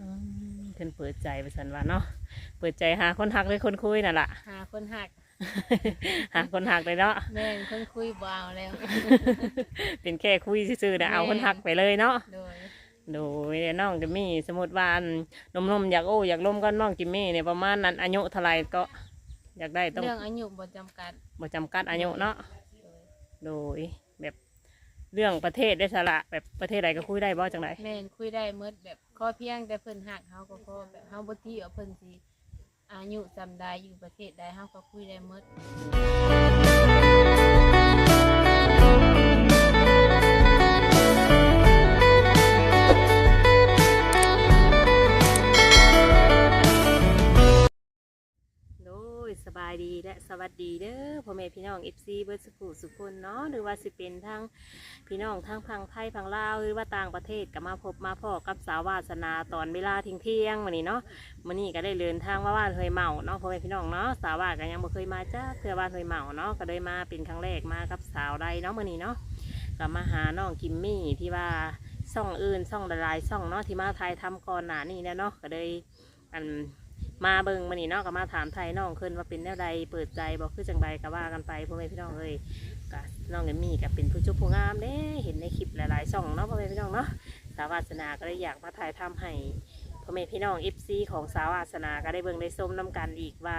อืมเพิ่นเปิดใจไปสันว่าเนาะเปิดใจหาคนหักเลยคนคุยนั่นล่ะ หาคนหัก หาคนหักเลยเนาะแม่นคนคุยบ่เอาแล้ว เป็นแค่คุยซื่อๆนะเอาแม่คนหักไปเลยเนาะโดย โดยน้องจิมมี่สมมติว่าอันนมๆอยากโอ้อยากล้มก็น้องจิมมี่เนี่ยประมาณนั้นอายุเท่าไหรก็อยากได้ต้องเรื่องอายุบ่จำกัดบ่จำกัดอายุเนาะโดยโดยแบบเรื่องประเทศได้สละแบบประเทศใดก็คุยได้บ่จังได แม่นคุยได้เมดแบบ ข้อเพียงแต่เพิ่นหักเฮาก็ขอแบบเฮาบ่ที่ว่าเพิ่นสิอายุจำได้อยู่ประเทศใดเฮาก็คุยได้เมดโด สวัสดีเด้อพ่อแม่พี่น้อง FC เบิร์ดสุขุสุคนเนาะหรือว่าสิเป็นทางพี่น้องทางพังไทยพังลาวหรือว่าต่างประเทศก็มาพบมาพ่อกับสาววาสนาตอนเวลาทิ้งเที่ยงวันนี้เนาะวันนี้ก็ได้เดินทางมาบ้านเฮยเมาเนาะพ่อแม่พี่น้องเนาะสาววาก็ยังบ่เคยมาจ้าเพื่อบ้านเฮยเมาเนาะก็ได้มาเป็นครั้งแรกมากับสาวใดเนาะวันนี้เนาะก็มาหาน้องกิมมี่ที่ว่าซ่องอื่นซ่องหลายซ่องเนาะที่มาไทยทำก่อนหน้านี้แล้วเนาะก็เลยอัน มาเบิงมานี่นาะก็มาถามไทยน้องขึ้นว่าเป็นแนวใดเปิดใจบอกคือจังใดก็ว่ากันไปพ่อแม่พี่น้องเอ้ยก็น้องเอมมี่ก็เป็นผู้ชุบผู้งามเด้เห็นในคลิปหลายๆช่องเนาะพ่อแม่พี่น้องเนาะสาวาสนาก็เลยอยากมาถ่ายทำให้พ่อแม่พี่น้องเอฟซีของสาวาสนาก็ได้เบิ่งได้ส้มน้ำกันอีกว่า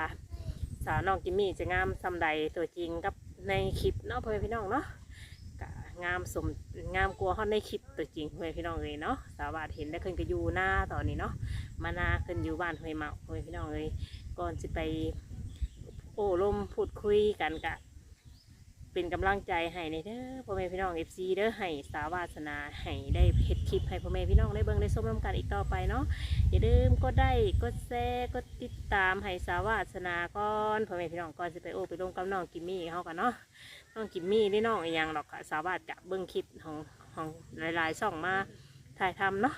สาวน้องจิมมี่จะงามซำใดตัวจริงกับในคลิปเนาะพ่อแม่พี่น้องเนาะ งามสมงามกลัวาฮอดในคลิปตัวจริงเฮ้ยพี่น้องเลยเนาะสาวาดเห็นได้ขึ้นก็อยู่หน้าตอนนี้เนาะมานาขึ้นอยู่บ้านเฮ้ยเมาห้ยพี่น้องเลยก่อนจะไป โอ้ลมพูดคุยกันกะ เป็นกำลังใจให้ในเด้อพ่อแม่พี่น้องเอฟซีเด้อให้สาวาสนาให้ได้เฮ็ดคลิปให้พ่อแม่พี่น้องได้เบิ่งได้ชมน้ำกันอีกต่อไปเนาะอย่าลืมก็ได้กดแชร์กดติดตามให้สาวาสนาก่อนพ่อแม่พี่น้องก่อนจะไปโอ้ไปลงกับน้องกิมมี่เขากันเนาะน้องกิมมี่ได้น้องอีหยังหรอกค่ะสาวาสกะเบิ่งคลิปของของหลายๆช่องมาถ่ายทำเนาะ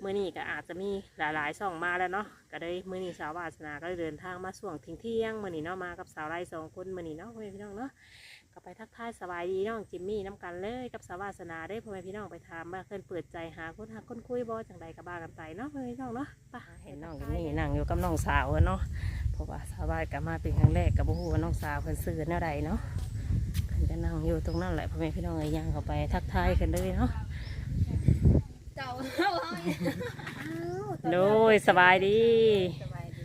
เมื่อนี้ก็อาจจะมีหลายๆช่องมาแล้วเนาะก็ได้เมื่อนี้สาววาสนาก็ได้เดินทางมาส่วงทิ้งเที่ยงเมื่อนี้เนาะมากับสาวไร่สองคนเมื่อนี้เนาะพ่อแม่พี่น้องเนาะ ก็ไปทักทายสบายดีน้องจิมมี่น้ำกันเลยกับสาววาสนาได้พ่อแม่พี่น้องไปถามว่าเพิ่นเปิดใจหาคนหาคนคุยบ่จังใดก็บ้ากันไปเนาะพ่อแม่พี่น้องเนาะไปเห็นน้องจิมมี่นั่งอยู่กับน้องสาวเนาะเพราะว่าสาววาสก็มาเป็นครั้งแรกกับบ่ฮู้ว่าน้องสาวเพิ่นซื้อแนวใดเนาะเพิ่นก็นั่งอยู่ตรงนั้นแหละพ่อแม่พี่น้องเลยย่างเข้าไปทักทายกันเลยเนาะเจ้าโดยสบายดีสบายดี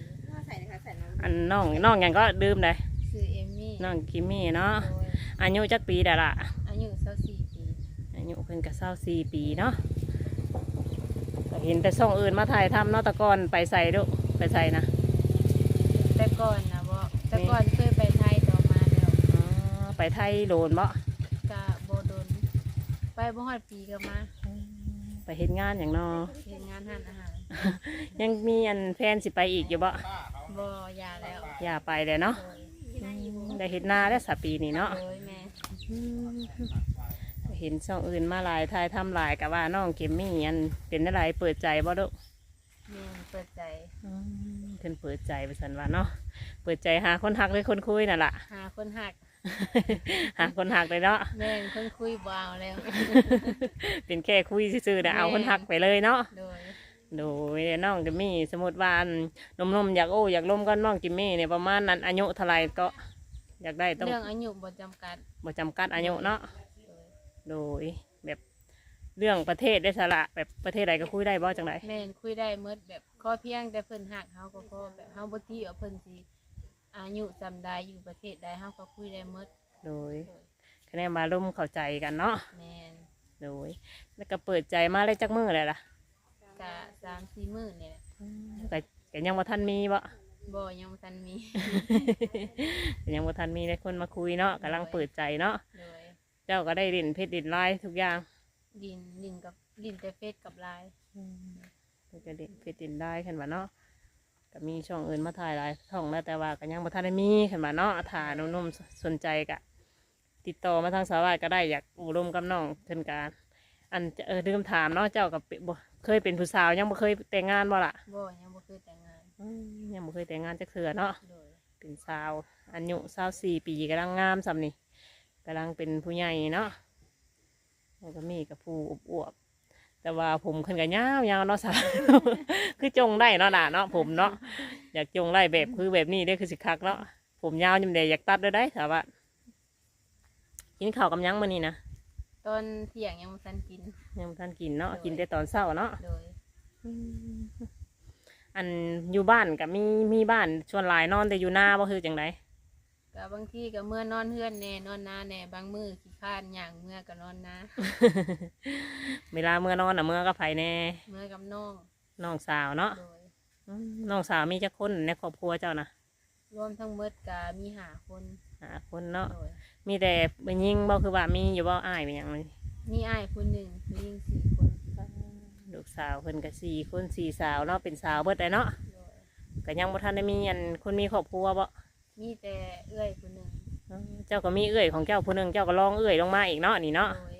ใส่นะคะใส่น้อันน้องน้องหยังก็ดื่มได้ชื่อเอมมี่น้องกิมมี่เนาะโดย อายุจักปีได้ละอายุ24ปีอายุเพิ่นก็เศร้าสี่ปีเนาะก็เห็นแต่ช่องอื่นมาถ่ายทำเนาะแตะกอนไปใส่ดุไปใส่นะแต่ก่อนนะบ่แต่ก่อนเคยไปไทยต่อมาแล้วอ๋อไปไทยโดนบ่กะโบโดนไปบ่ฮอดปีก็มาไปเฮ็ดงานอย่างเนอเฮ็ดงานห้านอาหารยังมีอันแฟนสิไปอีกอยู่บ่บ่ยาแล้ว อย่าไปเลยเนาะ โดย ได้เฮ็ดนาได้สัปีนี่เนาะ โดยแม่เห็นช่องอื่นมาหลายถ่ายทำหลายกับว่าน้องกิมมี่อันเป็นอะไรเปิดใจบ่ดุแม่เปิดใจอืมเพิ่นเปิดใจไปสันว่าเนาะเปิดใจหาคนหักเลยคนคุยนั่นล่ะ หาคนหักหาคนหักเลยเนาะ แม่นคนคุยบ่เอาแล้ว เป็นแค่คุยซื่อๆนะเอาคนหักไปเลยเนาะโดยโดยน้องจิมมี่สมมติว่าอันนมๆอยากโอ้อยากล้มก็น้องจิมมี่เนี่ยประมาณนั้นอายุเท่าไหรก็ อยากได้ต้องเรื่องอายุบ่จำกัดบ่จำกัดอายุเนาะโดยโดยแบบเรื่องประเทศได้สละแบบประเทศใดก็คุยได้บ่จังไดแม่นคุยได้เมดแบบข้อเพียงแต่เพิ่นหักเฮาก็พอแบบเฮาบ่ที่ว่าเพิ่นสิอายุจำได้อยู่ประเทศใดเฮาก็คุยได้เมดโดยคะแนนมาร่วมเข้าใจกันเนาะแม่นโดยแล้วก็เปิดใจมาได้จักมือเลยล่ะกะ3-4มื้อนี่แหละแต่ก็ยังบ่ทันมีบ่ บ่ยังบ่ทันมีก็ยังบ่ทันมีได้คนมาคุยเนาะกำลังเปิดใจเนาะโดยเจ้าก็ได้ดินเพชรดินลายทุกอย่างดินดินกับดินแต่เฟซกับไลน์มันจะเด็กเพชรดินได้ขึ้นมาเนาะก็มีช่องอื่นมาถ่ายหลายช่องแล้วแต่ว่าก็ยังบ่ทันได้มีขึ้นมาเนาะถ่ายนุ่มๆสนใจกะ ติดต่อมาทางสาวาสก็ได้อยากอุรมกับน้องเช่นกันอันเออลืมถามเนาะเจ้ากับบ่เคยเป็นผู้สาวยังบ่เคยแต่งงานบ่ล่ะบ่ยังบ่เคยแต่งงานอืม ยังบ่เคยแต่งงานจักเทื่อเนาะโดยเป็นสาวอายุสาวสี่ปีกำลังงามสำนี่กำลังเป็นผู้ใหญ่เนาะแล้วก็มีกับผู้อวบแต่ว่าผมขึ้นกันยาวยาวๆเนาะสาวคือจงได้เนาะน่ะเนาะผมเนาะอยากจงได้แบบคือแบบนี้ได้อคือสิคักเนาะผมยาวยังได้อยากตัดด้วยได้สาวะกินข้าวกับหยังมื้อนี้นะตอนเที่ยงยังบ่ทันกิน ยังบ่ทันกินเนาะกินแต่ตอนเช้าเนาะโดย อันอยู่บ้านกับมีมีบ้านชวนหลายนอนแต่อยู่หน้าบ่คือจังไดก็บางทีก็เมื่อนอนเฮือนแน่นอนนาแน่บางมื้อขี้คร้านย่างเมื่อก็นอนนาเวลาเมื่อนอนน่ะเมื่อก็ไผแน่เมื่อกับน้องน้องสาวเนาะโดยอืมน้องสาวมีจักคนในครอบครัวเจ้านะรวมทั้งหมดก็มีห้าคนหาคนเนาะโดยมีแต่ไปยิงบ่คือว่ามีอยู่บ่อ้ายเป็นหยังเลยมีอ้ายคนหนึ่งมียิงสี่คน ลูกสาวเพิ่นก็สี่คนสี่สาวเนาะเป็นสาวเบิดเลยเนาะโดยก็ยังบ่ทันได้มีอันคนมีครอบครัวบ่มีแต่เอื้อยคนหนึ่งอืมเจ้าก็มีเอื้อยของเจ้าผู้หนึงเจ้าก็ลองเอื้อยลงมาอีกเนาะนี่เนาะโดย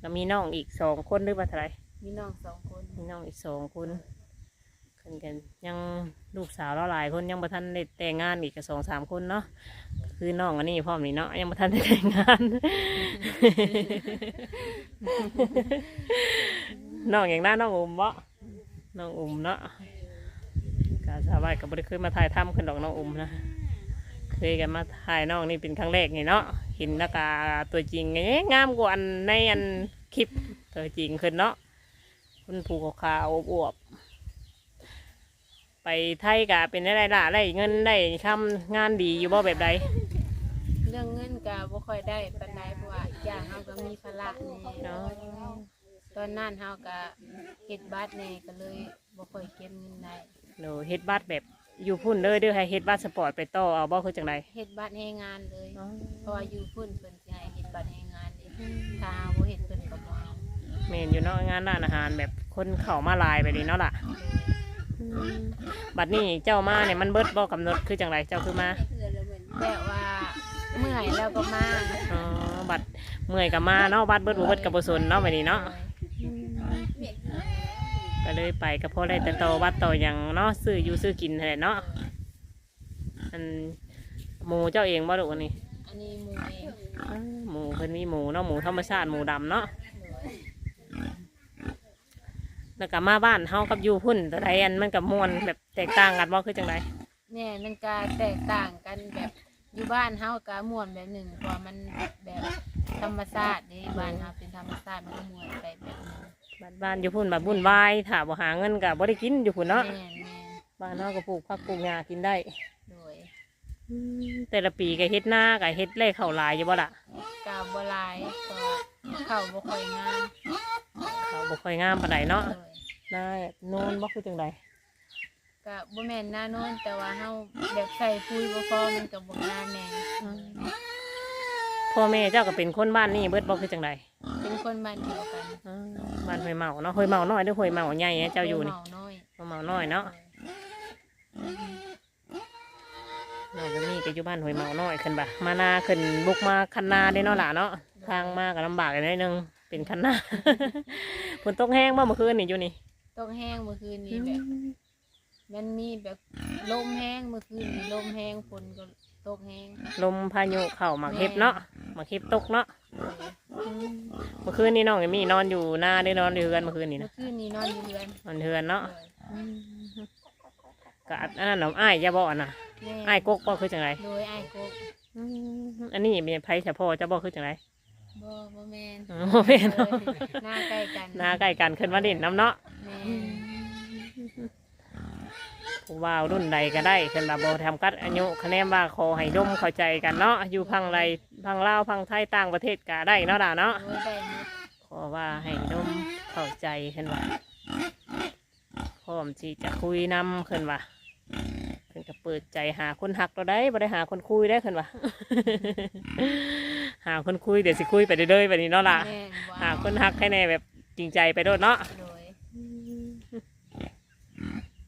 แล้วมีน้องอีกสองคนหรือว่าเท่าไหร่มีน้องสองคนมีน้องอีกสองคนเพิ่นกันยังลูกสาวเราหลายคนยังบ่ทันได้แต่งงานอีกก็สองสามคนเนาะคือน้องอันนี้พร้อมนี่เนาะยังบ่ทันได้แต่งงาน น้องอย่างนั้นน้องอุ่มบ่น้องอุ่มเนาะกาสาวายก็บ่ได้เคยมาถ่ายทำขึ้นดอกน้องอุ่มนะเคยกันมาถ่ายน้องนี่เป็นครั้งแรกนี่เนาะเห็นแล้วก็ตัวจริงไงงามกว่าอันในอันคลิปตัวจริงขึ้นเนาะคุณผูกขาวอวบๆ ไปไทยกะเป็นได้ล่ะได้เงินได้ทำงานดีอยู่บ่แบบใดเรื่องเงินก็บ่ค่อยได้ปานใดเพราะว่าอีกอย่างเฮาก็มีภาระแน่เนาะตอนนั้นเฮาก็เฮ็ดบัตรแน่ก็เลยบ่ค่อยเก็บเงินได้โนเฮ็ดบัตรแบบอยู่พุ่นเด้อเด้อให้เฮ็ดบัตรสปอร์ตไปต่อเอาบ่คือจังได เฮ็ดบัตรให้งานเลยเพราะว่าอยู่พุ่นเพิ่นสิให้เฮ็ดบัตรให้งานเด้ถ้าเฮาบ่เฮ็ดเพิ่นก็บ่เอาเมนอยู่เนาะงานร้านอาหารแบบคนเข้ามาหลายไปนี่เนาะล่ะ บัดนี้เจ้ามาเนี่ยมันเบิดบ่กำหนดคือจังไรเจ้าคือมาแต่ว่าเมื่อยแล้วก็มาอ๋อบัดเมื่อยกับมาเนาะบัดเบิดบ่เบิดกับบ่สนเนาะบัดนี้เนาะก็เลยไปก็พอได้แต่ต่อวัดต่อหยังเนาะซื้ออยู่ซื้อกินนั่นแหละเนาะอันหมูเจ้าเองบ่ลูกอันนี้อันนี้หมูเองอ้าหมูเพิ่นมีหมูเนาะหมูธรรมชาติหมูดำเนาะ แล้วก็มาบ้านเฮากับอยู่พุ่นแต่ใดอันมันกับม่วนแบบแตกต่างกันบ่คือจังไดแน่มันก็แตกต่างกันแบบอยู่บ้านเฮาก็ม่วนแบบหนึ่งเพราะว่ามันแบบธรรมชาติเด้บ้านเฮาเป็นธรรมชาติมันก็ม่วนไปแบบหนึงบ้านบ้านอยู่พุ่นแบบบุ่นวายถ้าบ่หาเงินก็บ่ได้กินอยู่พุ่นเนาะแม่นแม่นบ้านเฮาก็ปลูกผักปลูกหญ้ากินได้โดยแต่ละปีก็เฮ็ดหน้าก็เฮ็ดเล่ข้าวหลายอยู่บ่ล่ะกาบ่หลายเพราะว่าข้าวบ่ค่อยงาม ข้าวบ่ค่อยงามปานใดเนาะโดยหน้าโน่นบ่คือจังไดก็บ่แม่นหน้าโน้นแต่ว่าเฮาแบบใส่ปุ๋ยบ่พอมันก็บ่งามแน่พ่อแม่เจ้าก็เป็นคนบ้านนี่เบิดบ่คือจังไดเป็นคนบ้านเดียวกันอ่าบ้านห้วยเมาเนาะห้วยเมาน้อยหรือห้วยเมาใหญ่เนี่ยเจ้าอยู่นี่เมาน้อยห้วยเมาน้อยเนาะน้องก็มีก็อยู่บ้านห้วยเมาน้อยขึ้นบ่ะมานาขึ้นบุกมาคันนาได้เนาะล่ะเนาะทางมาก็ลำบากกันหน่อยหนึง เป็นคันนาฝนตกแห้งบ่เมื่อคืนนี่อยู่นี่ตกแห้งเมื่อคืนนี้แบบ มันมีแบบลมแห้งเมื่อคืนนี้ลมแห้งฝนก็ตกแห้งลมพายุเข้ามาเฮ็บเนาะมาเฮ็บตกเนาะเมื่อคืนนี่น้องเอมี่นอนอยู่หน้าได้อนอนอยู่เฮือนเมื่อคืนนี่เมื่นะอคืนนี้นอนอยู่เรือนนอนเฮือนเนาะโดยก็อันนั้นน้ำอ้ายจะบ่อนน่ะแม่อ้ายกกบ่คือจังไรโดยไอ้ายกบอันนี้เป็นไผเฉพาะจะบ่คือจังไร บ่บ่แม่นอ๋อเป็นโดยหน้าใกล้กันหน้าใกล้กันขึ้นมาเด่นน้ำเนาะแม่นผู้ว่าวรุ่นใดก็ได้ขึ้นมาบ่ทำกัดอายุคะแนนว่าขอให้ดมเข้าใจกันเนาะอยู่พังไรพังลาวพังไทยต่างประเทศก็ได้เนาะด่าเนาะโดยได้หมดขอว่าให้ดมเข้าใจขึ้นว่าพร้อมที่จะคุยนำขึ้นว่าขึ้นก็เปิดใจหาคนหักเราได้บ่ได้หาคนคุยได้ขึ้นว่า หาคนคุยเดี๋ยวสิคุยไปเรื่อยๆแบบนี้เนาะล่ะ แม่นบ่หาคนหักให้แน่แบบจริงใจไปโดดเนาะโดย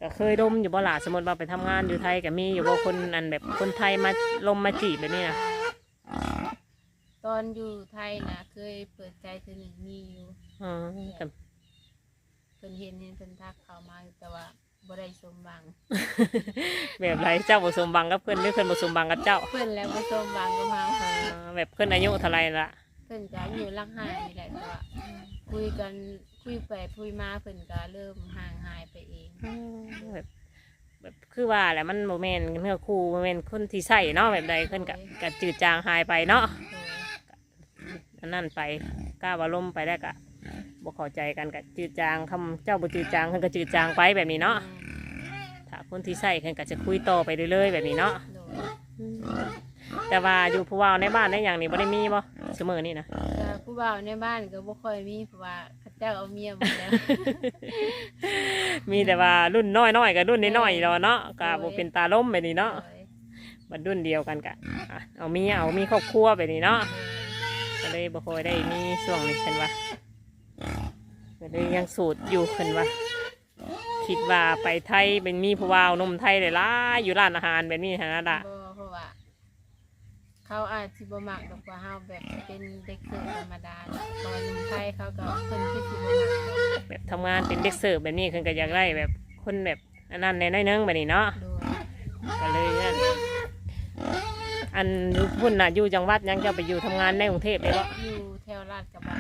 ก็เคยดมอยู่บ่ล่ะสมมติว่าไปทำงานอยู่ไทยก็มีอยู่บ่คนอันแบบคนไทยมาลมมาจีบแบบนี้นะตอนอยู่ไทยนะเคยเปิดใจทีหนึ่งมีอยู่ อ๋อแต่เพิ่นเห็นเห็นเพิ่นทักเข้ามาแต่ว่า บ่ได้สมหวัง แบบไรเจ้าบ่สมบังกับเพื่อนหรือเพื่อนบ่สมบังกับเจ้าเพิ่นแล้วบ่สมหวังกับเฮาอ่าแบบเพื่อนอายุเท่าไหรล่ะเพิ่นก็อยู่รักหานี่แหละแต่ว่าคุยกันคุยไปคุยมาเพิ่นก็เริ่มห่างหายไปเองแบบแบบคือว่าแหละมันโมเมนเนื้อคู่โมเมนคนที่ใส่เนาะแบบใดเพิ่นก็ก็จืดจางหายไปเนาะโดยอันนั่นไปกล้าว่าลมไปได้กะ บ่เข้าใจกันกะจืดจางคำเจ้าบ่จืดจางเพิ่นก็จืดจางไปแบบนี้เนาะถ้าคนที่ใส่เพิ่นก็จะคุยต่อไปเรื่อยๆแบบนี้เนาะโดยแต่ว่าอยู่ผู้เว่าในบ้านในอย่างนี้บ่ได้มีบ่เสมอนี่นะแต่ผู้บ่าวในบ้านก็บ่ค่อยมีเพราะว่าเขาเจ้าเอาเมียหมดแล้ว มีแต่ว่ารุ่นน้อยๆกับรุ่นน้อยๆเนาะเนาะก็บ่เป็นตาล้มแบบนี้เนาะโดยบัดรุ่นเดียวกันกะอะเอามีเอามีครอบครัวแบบนี้เนาะก็เลยบ่ค่อยได้มีช่วงนี้เพิ่นว่า ก็เลยยังสูตรอยู่เพิ่นว่าคิดว่าไปไทยเป็นมีผู้ว่าวนมไทยได้หลายอยู่ร้านอาหารแบบนี้หั่นนะล่ะบ่เพราะว่า เขาอาจสิบ่มักดอกว่าเฮาแบบเป็นเด็กเสิร์ฟธรรมดาเนาะเพราะว่าหนุ่มไทยเขาก็เพิ่นคือสิบ่มักแบบทำงานเป็นเด็กเสิร์ฟแบบนี้เพิ่นก็อยากได้แบบคนแบบอันนั้นในน้อยนึงแบบนี้เนาะโดยก็เลยนั่นอันอยู่พุ่นน่ะอยู่จังหวัดยังจะไปอยู่ทำงานในกรุงเทพเลยบ่อยู่ แถวลาดกระบัง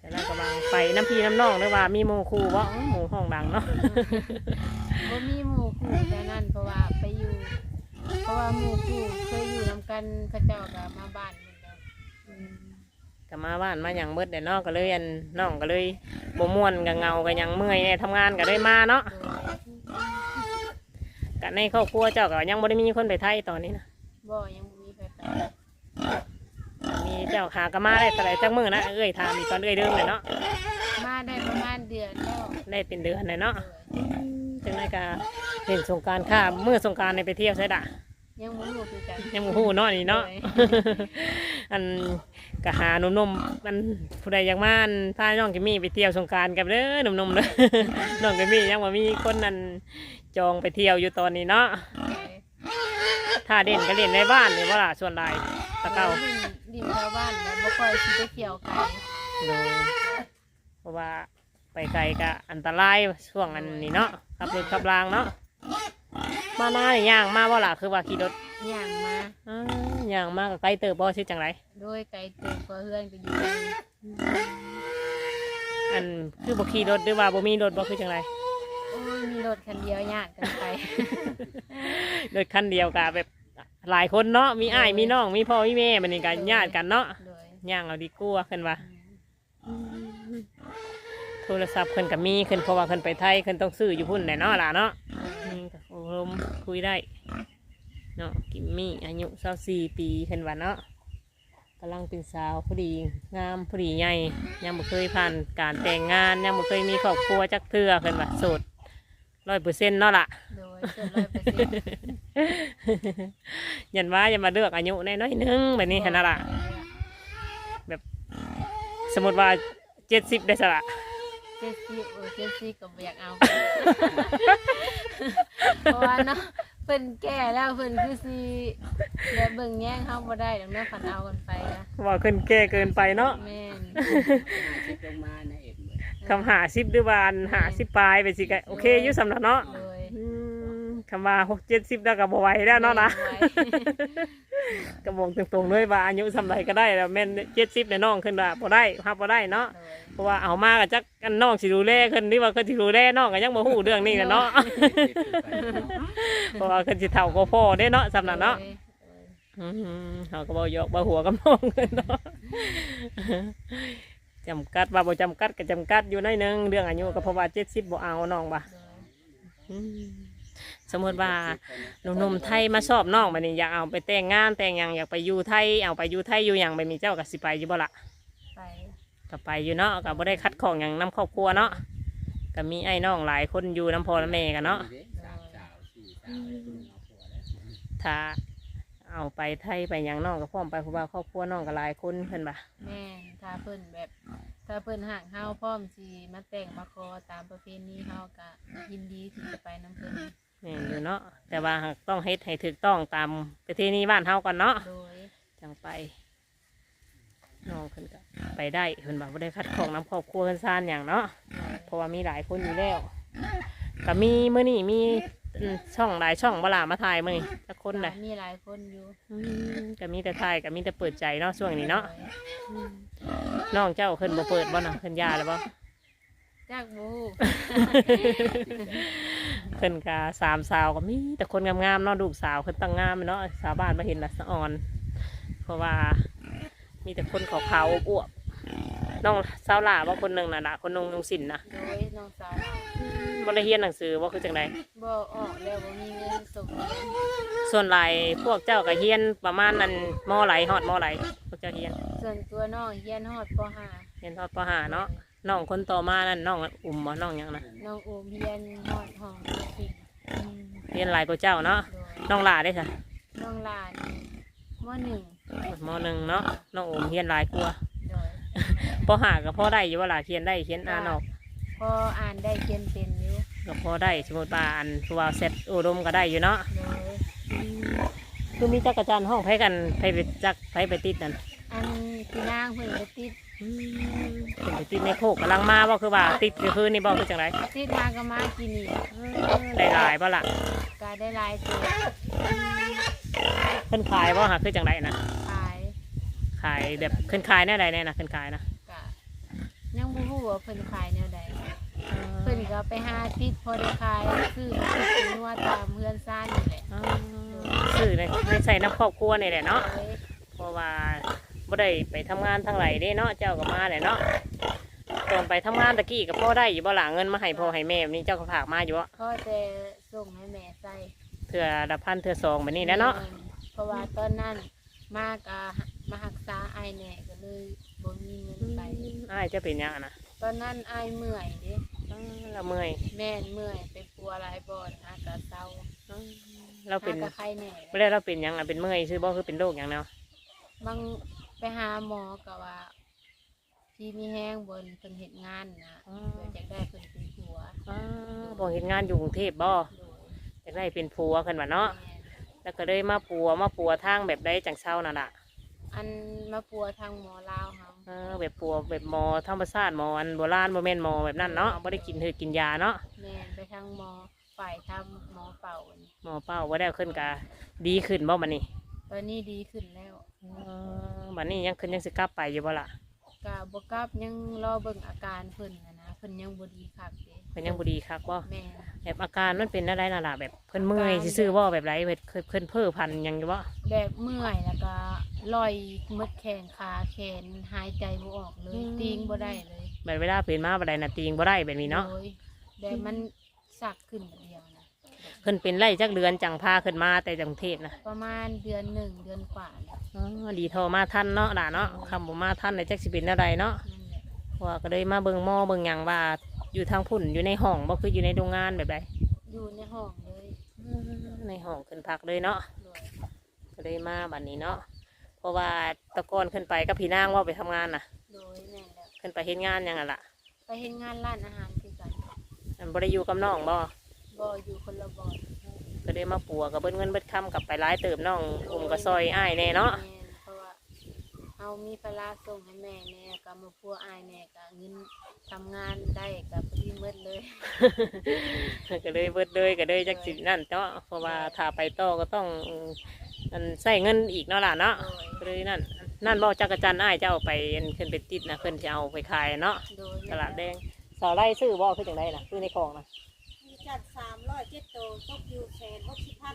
แต่เรากำลังไปน้ำพี่น้ำน้องหรือว่ามีหมู่ครูบ่อื้อหมู่ห้องดังเนาะ บ่มีหมู่คู่แค่นั้นเพราะว่าไปอยู่ เพราะว่าหมู่คู่เคยอยู่นํกันเขาเจ้าก็มาบ้านหมดแล้วอืมก็มาบ้านมาอย่างมืดเดี๋ยวน้องก็เลยอันน้องก็เลยบ่ม่วนกับเงากับยังเมื่อยเนี่ยทำงานก็เลยมาเนาะโดยก็ในครอบครัวเจ้าก็ยังบ่ได้มีคนไปไทยตอนนี้นะบ่ยังบ่มีไฟไป มีเจ้าหากะมาได้แต่ไหรจักมือนะเอ้ยถามอีกตอนเอ้ยเดิมเลยเนาะมาได้ประมาณเดือนแล้วได้เป็นเดือนเลยเนาะโดยจังไดก็เห็นสงกรารข้ามเมื่อสงกรารในไปเที่ยวใช่ดะยังบ่รู้คือกันยังบ่ฮู้เนาะนี่เนาะโดยอันก็หาหนุ่มๆมันผู้ใดอยากมาอันพาน้องกิมมี่ไปเที่ยวสงกรารกับเด้อหนุ่มๆเด้อน้องกิมมี่ยังบ่มีคนนั้นจองไปเที่ยวอยู่ตอนนี้เนาะโดยถ้าเด่นก็เล่นในบ้านนี่ว่าล่ะส่วนหลาย ตะเก้าดินดินชาวบ้านแล้วบ่ค่อยสิไปเที่ยวไกลโดยเพราะว่าไปไกลก็อันตรายช่วงอันนี้เนาะขับรถขับรางเนาะมาหน้านี่ย่างมาว่าล่ะคือว่าขี่รถย่างมาอ้าวย่างมาก็ไกลเติบบ่ชื่อจังไรโดยไกลเติบก็เฮือนก็อยู่ไกลอันคือบ่ขี่รถหรือว่าบ่มีรถบ่คือจังไรโอ้ยมีรถคันเดียวยากกันไปรถคันเดียวกับแบบ หลายคนเนาะมีอ้ายมีน้องมีพ่อมีแม่มันนี่กันญาติกันเนาะโดยย่างเอาดีกว่าขึ้นว่าอืมโทรศัพท์ขึ้นกับมีขึ้นเพราะว่าขึ้นไปไทยขึ้นต้องซื้ออยู่พุ่นแหละเนาะล่ะเนาะนี่ก็อบรมคุยได้เนาะกิมมี่อายุสาสี่ปีขึ้นวันเนาะกำลังเป็นสาวพอดีงามพอดีใหญ่ยังบ่เคยผ่านการแต่งงานยังบ่เคยมีครอบครัวจักเทื่อขึ้นว่าโสดร้อยเปอร์เซ็นต์เนาะล่ะโดยเกินร้อยเปอร์เซ็นต์ ยันว่าอย่ามาเลือกอายุน้อยๆนึงแบบนี้เห็นนะล่ะสมมติว่าเจ็ดสิบได้สละเจสซี่โอ้เจสซี่ก็บ่อยากเอา เพราะว่าเนาะเพิ่นแก่แล้วเพิ่นคือสิแบบเบิ่งแย่งเฮาบ่ได้ดอกเนาะคันเอากันไปนะว่าขึ้นแก่เกินไปเนาะแม่นชิปลงมานะเอ็ดเหมือนคำหาสิบหรือว่าอันหาสิบปลายไปสิกะโอเคอยู่สำหรับเนาะ โดยอืม คำว่าหกเจ็ดสิบแล้วก็บ่ไหวแล้วเนาะนะไว้ก็บอกตรงๆด้วยว่าอายุสำไรก็ได้แล้วแม่นเจ็ดสิบในน้องขึ้นว่าบ่ได้ฮับบ่ได้เนาะโดยเพราะว่าเอามาก็จักกันน้องสิดูแลขึ้นหรือว่าเพิ่นสิดูแลน้องก็ยังบ่ฮู้เรื่องนี้กันเนาะเพราะว่าเพิ่นสิเฒ่าก็พ่อเด้เนาะสำนักเนาะโดยอืมเขาก็บ่ยอกบ่หัวกับน้องขึ้นเนาะจำกัดว่าบ่จำกัดก็จำกัดอยู่หน้อยหนึงเรื่องอายุก็เพราะว่า70บ่เอาน้องบ่ะโดยอืม สมมติว่าหนุ่มๆไทยมาชอบน้องบัดนี้อยากเอาไปแต่งงานแต่งหยังอยากไปอยู่ไทยเอาไปอยู่ไทยอยู่หยังไปมีเจ้าก็สิไปอยู่บ่ล่ะไปก็ไปอยู่เนาะก็บ่ได้คัดของอย่างนํครอบครัวเนาะก็มีไอ้น้องหลายคนอยู่น้ำพ่อและแม่กันเนาะสามสาวสี่สาวคุณเอาผัวแล้วถ้าเอาไปไทยไปหยังน้องก็พร้อมไปเพราะว่าครอบครัวน้องก็หลายคนเพิ่นบ่ะแม่นถ้าเพิ่นแบบ ถ้าเพิ่นห่างเฮาพร้อมสิมาแต่งมาขอตามประเพณีเฮาก็ยินดีที่จะไปนํเพิ่น แม่นอยู่เนาะแต่ว่าหากต้องเฮ็ดให้ถูกต้องตามประเพณีบ้านเฮาก่อนเนาะโดยจังไปน้องเพิ่นก็ไปได้เพิ่นบอกบ่ได้คัดของน้ำครอบครัวเพิ่นซ่านอย่างเนาะโดยเพราะว่ามีหลายคนอยู่แล้วก็มีมื้อนี้มีอืมช่องหลายช่องบ่ล่ะมาถ่ายมื้อนี้จักคนเลยมีหลายคนอยู่อืมก็มีแต่ถ่ายก็มีแต่เปิดใจเนาะช่วงนี้เนาะโดยน้องเจ้าเพิ่นบ่เปิดบ่น่ะเพิ่นยาแล้วบ่ จากบูเพิ่นกาสามสาวก็มีแต่คนงามๆเนาะลูกสาวเพิ่นตั้งงามเนาะสาวบ้านมาเห็นละสะอ่อน เพราะว่ามีแต่คนขาวๆอวบๆน้องสาวหล่าว่าคนหนึ่งน่ะล่ะคนนงยงสินนะโดยน้องสาวบ่ได้เรียนหนังสือว่าคือจังไดบ่ออกแล้วบ่มีเงินส่งเรียนส่วนหลายพวกเจ้าก็เรียนประมาณนั้นมไหลฮอดมไหลพวกเจ้าเรียนส่วนตัวน้องเฮียนฮอดปเรียนฮอดปห้าเนาะ น้องคนต่อมานั่นน้องอุ่มบ่น้องหยังนะ .5 น้องอูมเฮียนฮอดห้องสิบเรียนหลายกว่าเจ้าเนาะโดยน้องหล่าได้ค่ะน้องหลานมหนึ่งมหนึ่งเนาะน้องอุ่มเรียนหลายกว่าโดยปห้าก็พอได้อยู่ว่าล่ะเขียนได้เขียนอ่านออกพออ่านได้เขียนเป็นอยู่ก็พอได้สมมติว่าอันตัวเซตอุดมก็ได้อยู่เนาะโดยคือมีจักรจันทร์ห้องไผกันไผไปจักไผไปติดนั่นอันพี่นางเพิ่นก็ติด เป็นไปติดในโคกกำลังมาบ่คือว่าติดคือคืนนี่บ่คือจังไรติดมาก็มากินนี่ได้หลายบ่ล่ะก็ได้หลายตัวเพิ่นขายบ่หาคือจังไรนะขายขายแบบเพิ่นขายแน่ใดแน่นะเพิ่นขายนะก็ยังบ่ฮู้ว่าเพิ่นขายแนวใดเพิ่นก็ไปหาติดพอได้ขายคือซื้อนัวตามเพื่อนซ่านนี่แหละอ๋อซื้อในในใส่น้ำครอบครัวนี่แหละเนาะโดยเพราะว่า บ่ได้ไปทำงานทางไหนเด้เนาะเจ้าก็มาแหละเนาะตอนไปทำงานตะกี้ก็พอได้อยู่บ่ล่ะเงินมาให้พ่อให้แม่แบบนี้เจ้าก็ฝากมาอยู่บ่ก็แต่ส่งให้แม่ใส่เทื่อละพันเทื่อสองแบบนี้แหล้วเนาะเพราะว่าตอนนั้นมากะมาหักษาไอายแหน่ก็เลยบ่มีเงินไป อ้ายจะเป็นหยังอะนะตอนนั้นไอายเมื่อยเด้อ้าวเราเมื่อยแม่นเมื่อยไปปัวหลายบ่อนหากะเศร้าอ้าวเราเป็นหากะไข้แหน่ไม่ได้เราเป็นหยังอะเป็นเมื่อยซื้อบ่คือเป็นโรคหยังเนาะบางไป หาหมอก็ว่าที่มีแห้งบนเพิ่นเฮ็ดงานนะเพื่อจะได้เพิ่นเป็นผัวอ้าวบ่เห็นงานอยู่กรุงเทพบ่โดยจะได้เป็นผัวกันว่าเนาะแม่นแล้วก็เลยมาปัวมาปัวทางแบบได้จังเช้านั่นล่ะอันมาปัวทางหมอลาวเฮาเออแบบปัวแบบหมอธรรมชาติหมออันโบราณโบแม่นหมอแบบนั้นเนาะบ่ได้กินเธอกินยาเนาะแม่นไปทางหมอฝ่ายทำหมอเป่านี่หมอเป้าบ่ได้ขึ้นกะดีขึ้นบ่บัดนี้ตอนนี้ดีขึ้นแล้วเออ บัดนี้ยังขึ้นยังสิกลับไปอยู่บ่ล่ะกะบกลับยังรอเบิ่งอาการเพิ่นนะนะเพิ่นยังบ่ดีคักเด้เพิ่นยังบ่ดีคักบ่แม่แบบอาการมันเป็นอะไรล่ะล่ะแบบเพิ่นเมื่อยซื่อๆบ่แบบไรเพิ่นเพิ่นเพ้อพันหยังอยู่บ่แบบเมื่อยแล้วก็ลอยหมดแขนขาแขนหายใจบ่ออกเลยติงบ่ได้เลยแบบเวลาเป็นมาบ่ได้น่ะตีงบ่ได้แบบนี้เนาะโดยแบบมันสักขึ้นเดียวนะ เพิ่นเป็นไร่จักเดือนจังพาขึ้นมาแต่จังเทศนะประมาณเดือนหนึ่งเดือนกว่าแล้วอ๋อดีโทอมาท่านเนาะล่ะเนาะคำบ่มาท่านในจักสิเป็นอะไรเนาะนั่นแหละเพราะว่าก็เลยมาเบิ่งหม้อเบิ่งหยังว่าอยู่ทางพุ่นอยู่ในห้องบ่คืออยู่ในโรงงานแบบใดอยู่ในห้องเลยในห้องขึ้นพักเลยเนาะโดยก็เลยมาบัดนี้เนาะ เพราะว่าแตะกอนขึ้นไปกับพี่นางว่าไปทำงานน่ะโดยแม่นแล้วขึ้นไปเฮ็ดงานหยังอะล่ะไปเฮ็ดงานร้านอาหารคือกันอันบ่ได้อยู่กับน้องบ่ บ่อยู่คนละบ่อนก็เลยมาปัวกับเบิ้เงินเบิ้คำกลับไปร้ายเติมน้องอุ้มก็ซอยอ้ายแน่เนาะแม่นเพราะว่าเฮามีภาระส่งให้แม่แน่ก็มาพัวอายแน่ก็เงินทำงานได้ก็พอดีหมดเลย ก็เลยเบิดเลยก็เลยจักสินั่นเนาะเพราะว่าถ้าไปต่อก็ต้องอันใส่เงินอีกเนาะล่ะเนาะโดยก็เลยนั่นนั่นบ่จักรจันทร์อ้ายเจ้าไปอันขึ้นไปติดนะขึ้นจะเอาไปขายเนาะโดยตลาดแดงสาวไร่ซื้อบ่คือจังไดน่ะซื้อในคลองนะมี จัดสามร้อยเจ็ดโตวตกอยู่แสนหกสิบพัน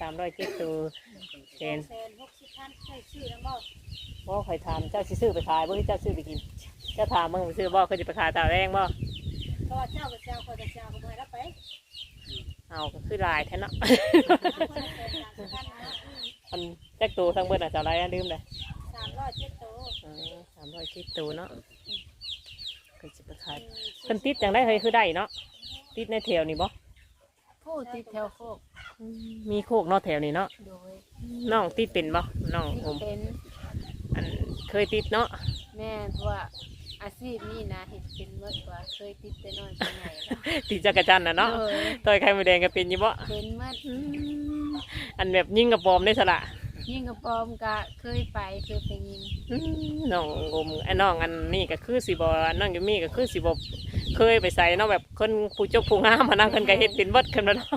สามร้อยเจ็ดตัวเชนแสนหกสิบพันใช่ชื่อแล้วบ่บ่คอยถามเจ้าสิซื้อไปขายบ่หรือเจ้าซื้อไปกิน เจ้าถามมึงซื้อบ่คือจะไปขายตลาดแดงบ่เพราะว่าเจ้ากับเจ้าคอยกับเจ้าก็ไม่รับไปเอาก็คือลายแท้เนาะคนละแสนสามสิบพันนะมันแจ็คตัวทั้งเบิดอะสาวไร่อะลืมเลยสามร้อยเจ็ดโตวสามร้อยคิดตัวเนาะก็จะไปขายเพิ่นติดจังได้เฮ้ยคือได้เนาะ ติดในแถวนี่บ่ผู้ติดแถวโคกมีโคกเนาะแถวนี้เนาะโดยน้องติดเป็นบ่น้องที่ผมเป็นอันเคยติดเนาะแม่นเพราะว่าอาชีพนี้นะเห็นเป็นเมื่อกว่าเคยติดแต่น้อยเป็นใหญ่แล้วติดจักรจันทร์น่ะเนาะโดยต่อยไข่มดแดงก็เป็นอยู่บ่เป็นเมื่ออันแบบยิงกระปอมได้สละ ยิ่งกับปอมก็เคยไปเคยไปยิงอืมน้องอมไอ้น้องอันนี้ก็คือสิบ่น้องยูมี่ก็คือสิบ่เคยไปใส่เนาะแบบคนผู้เจบผู้งามมานั่งเพิ่นก็เฮ็ดเป็นเบิดขึ้นมาเนาะ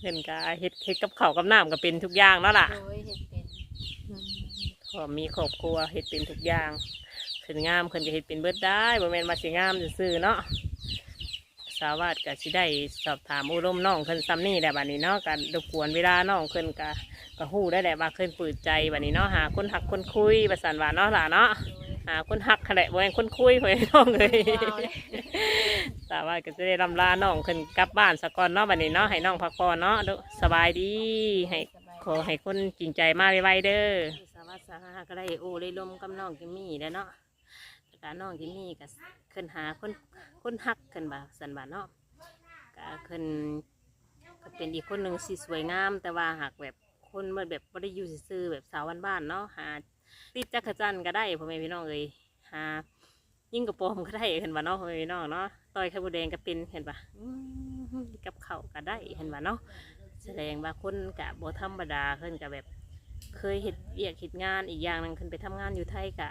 เพิ่นก็เฮ็ดเฮ็ดกับข้าวกับน้ำก็เป็นทุกอย่างเนาะล่ะ โดยเห็นเป็นพอมีครอบครัวเฮ็ดเป็นทุกอย่างขึ้นงามขึ้นก็เฮ็ดเป็นเบิดได้บ่แม่นมาสิงามซื่อๆเนาะ สาวาดก็สิได้สอบถามอุดมน้องขึ้นซ้ำนี่แหละบัดนี้เนาะการรบกวนเวลาน้องขึ้นก็ก็ฮู้ได้แหละว่าขึ้นเปิดใจบัดนี้เนาะหาคนหักคนคุยประสานว่าเนาะล่ะเนาะหาคนหักขนาดบ่แม่นคนคุยเพื่อนน้องเลยว้าวเลยสาวาก็จะได้ลำลาน้องขึ้นกลับบ้านสะก่อนเนาะบัดนี้เนาะให้น้องพักผ่อนเนาะเด้อสบายดีให้สบายขอให้คนจริงใจมาไวๆเด้อสาวาสาหาก็ได้โอ้ได้ลมกับน้องกิมมี่แล้วเนาะแต่ กาน้องกิมมี่ก็ขึ้นหาคนคนหักขึ้นบ่าสันบ่าเนาะก็ขึ้นก็เป็นอีกคนหนึ่งสิสวยงาม แต่ว่าหากแบบคนมันแบบไม่ได้อยู่ซื่อแบบสาวบ้านๆเนาะหาติดจักรจันก็ได้พ่อแม่พี่น้องเอ้ยหายิ่งกระโปรงก็ได้เห็นบ่เนาะพ่อแม่พี่น้องเนาะต่อยไข่บูแดงก็เป็นเห็นบ่อืมกับเข่าก็ได้เห็นบ่เนาะแสดงว่าคนกะบ่ธรรมดาขึ้นกับแบบ เคยเฮ็ดเวียกเฮ็ดงานอีกอย่างหนึงขึ้นไปทำงานอยู่ไทยกะ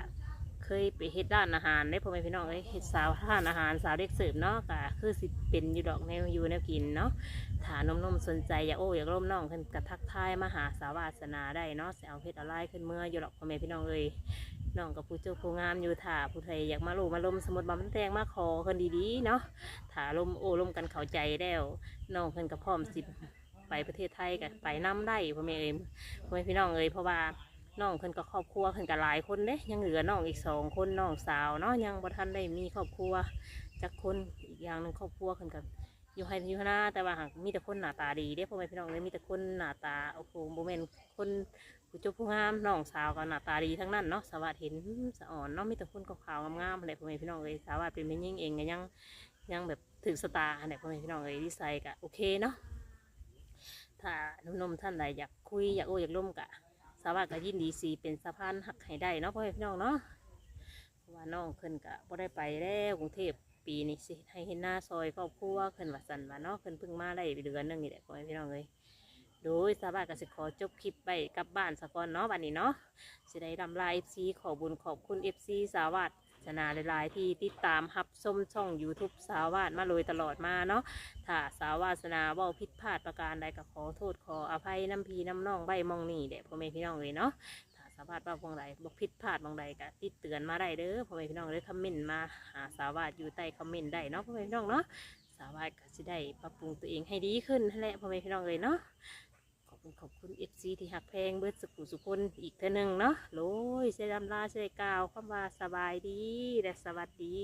เคยไปเฮ็ดร้านอาหารได้พ่อแม่พี่น้องเอ้ยเฮ็ดสาวร้านอาหารสาวเด็กเสิร์ฟเนาะกะคือสิเป็นอยู่ดอกแนวอยู่แนวกินเนาะถ้านมนมๆสนใจอยากโอ้อยากร่มน้องขึ้นกระทักทายมาหาสาวาสนาได้เนาะสิเอาเฮ็ดอะไรขึ้นเมื่ออยู่ดอกพ่อแม่พี่น้องเอ้ยน้องกับผู้เจ้าผู้งามอยู่ถ่าผู้ไทยอยากมาลูมาลมสมุดบาแตงมาขอคนดีๆเนาะถ่าลมโอ้ลมกันเข้าใจแล้วน้องเพิ่นกับพร้อมสิไปประเทศไทยกับไปน้ำได้พ่อแม่เอ้ยพ่อแม่พี่น้องเอ้ยเพราะว่า น้องเพิ่นกับครอบครัวเพิ่นกับหลายคนเด้ยังเหลือน้องอีกสองคนน้องสาวเนาะยังบ่ทันได้มีครอบครัวจักคนอีกอย่างหนึ่งครอบครัวเพิ่นกับอยู่ให้อยู่หน้าแต่ว่าหากมีแต่คนหน้าตาดีเด้พ่อแม่พี่น้องเลยมีแต่คนหน้าตาโอ้โหโมเมนคนผู้เจ้าผู้งามน้องสาวก็หน้าตาดีทั้งนั้นเนาะสวัสดเห็นสะอ่อนเนาะมีแต่คนขาวๆงามๆอะไรพ่อแม่พี่น้องเลยสวัสดเป็นแม่ยิ่งเองก็ยังยังแบบถึงสตาร์อะไรพ่อแม่พี่น้องเลยดีไซน์ก็โอเคเนาะถ้านุ่มๆท่านใดอยากคุยอยากโอ้อยากร่วมกะ สวัสดก็ยินดีสีเป็นสะพานหักให้ได้เนาะพ่อแม่พี่น้องเนาะเพราะว่าน้องขึ้นกะบ่ได้ไปแล้วกรุงเทพปีนี้สิให้เห็นหน้าซอยครอบครัวขึ้นว่าสันว่าเนาะขึ้นเพิ่งมาได้เดือนนึงนี่แหละพ่อแม่พี่น้องเลยโดยสาวาก็สิขอจบคลิปไปกลับบ้านสะก่อนเนาะวันนี้เนาะสิได้ดำลาเอฟซีขอบุญขอบคุณเอฟซีสาวา ดชนาหลาย ๆ ที่ติดตามรับชมช่อง YouTube สาวาดมาโดยตลอดมาเนาะถ้าสาวาสนาเว่าผิดพลาดประการใดก็ขอโทษขออภัยน้ำพีน้ำน้องใบมองนี่เด็พ่อแม่พี่น้องเลยเนาะถ้าสาวาดว่าบางใดบอกผิดพลาดบางใดก็ติดเตือนมาได้เด้อพ่อแม่พี่น้องเลยคอมเมนต์มาหาสาวาดอยู่ใต้คอมเมนต์ได้เนาะพ่อแม่พี่น้องเนาะสาวาดก็จะได้ปรับปรุงตัวเองให้ดีขึ้นนั่นแหละพ่อแม่พี่น้องเลยเนาะ คุณขอบคุณเอฟซีที่หักแพงเบิดสุขุสุคนอีกเท่านึงเนาะโลยเสยดำลาเสยกาวคำว่าสบายดีและสวัสดี